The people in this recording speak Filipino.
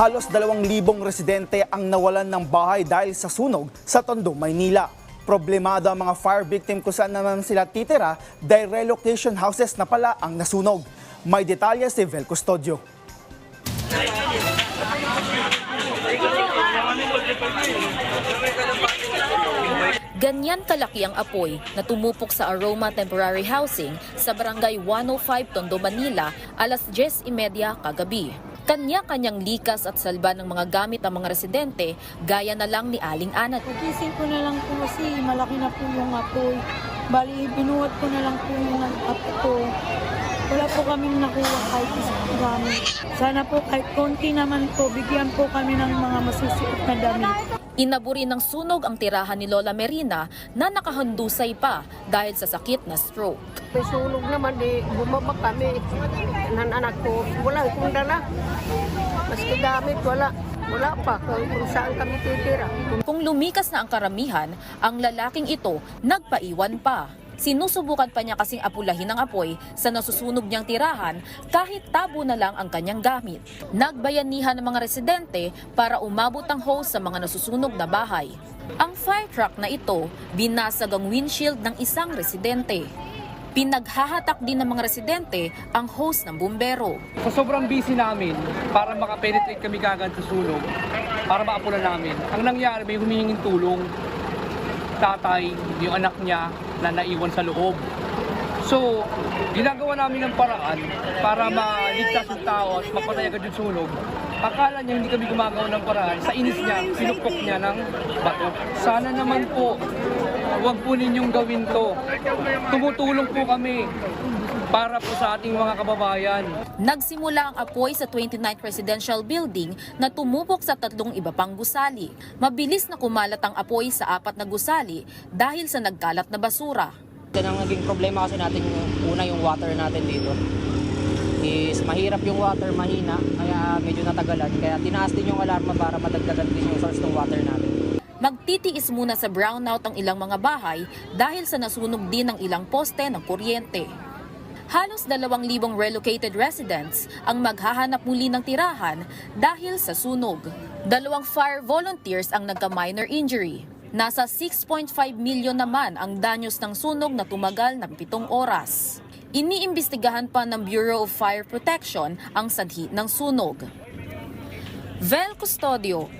Halos dalawang libong residente ang nawalan ng bahay dahil sa sunog sa Tondo, Maynila. Problemado ang mga fire victim kung saan naman sila titira dahil relocation houses na pala ang nasunog. May detalye si Vel Custodio. Ganyan kalaki ang apoy na tumupok sa Aroma Temporary Housing sa Barangay 105 Tondo, Manila alas 10.30 kagabi. Kanya-kanyang likas at salba ng mga gamit ang mga residente gaya na lang ni Aling Anat. Pagising ko na lang po kasi malaki na po yung apoy. Bali, binuhat ko na lang po yung apo ko. Wala po kaming nakuha kahit isang gamit. Sana po kahit konti naman po, bigyan po kami ng mga masusuot na damit. Inaburi ng sunog ang tirahan ni Lola Merina na nakahandusay pa dahil sa sakit na stroke. May sunog naman, di bumaba kami. Ng anak ko, wala akong dala. Maski gamit, wala. Wala pa kung saan kami titira. Kung lumikas na ang karamihan, ang lalaking ito nagpaiwan pa. Sinusubukan pa niya kasing apulahin ang apoy sa nasusunog niyang tirahan kahit tabo na lang ang kanyang gamit. Nagbayanihan ng mga residente para umabot ang hose sa mga nasusunog na bahay. Ang fire truck na ito, binasag ang windshield ng isang residente. Pinaghahatak din ng mga residente ang hose ng bumbero. Sa sobrang busy namin, para makapenetrate kami kagad sa sunog, para maapulan namin, ang nangyari may humihinging tulong. Tatay, yung anak niya na naiwan sa loob. So, ginagawa namin ng paraan para maligtas yung tao at mapatay agad yung sunog. Akala niya hindi kami gumagawa ng paraan. Sa inis niya, pinukpok niya ng bato. Sana naman po, huwag po ninyong gawin to. Tumutulong po kami para po sa ating mga kababayan. Nagsimula ang apoy sa 29th Residential Building na tumupok sa tatlong iba pang gusali. Mabilis na kumalat ang apoy sa apat na gusali dahil sa nagkalat na basura. Yan ang naging problema kasi natin yung una yung water natin dito. Is mahirap yung water, mahina, kaya medyo natagalan. Kaya tinaas din yung alarma para madagdagan din yung source ng water natin. Magtitiis muna sa brownout ang ilang mga bahay dahil sa nasunog din ang ilang poste ng kuryente. Halos dalawang libong relocated residents ang maghahanap muli ng tirahan dahil sa sunog. Dalawang fire volunteers ang nagka-minor injury. Nasa 6.5 milyon naman ang danyos ng sunog na tumagal ng pitong oras. Iniimbestigahan pa ng Bureau of Fire Protection ang sanhi ng sunog. Vel Custodio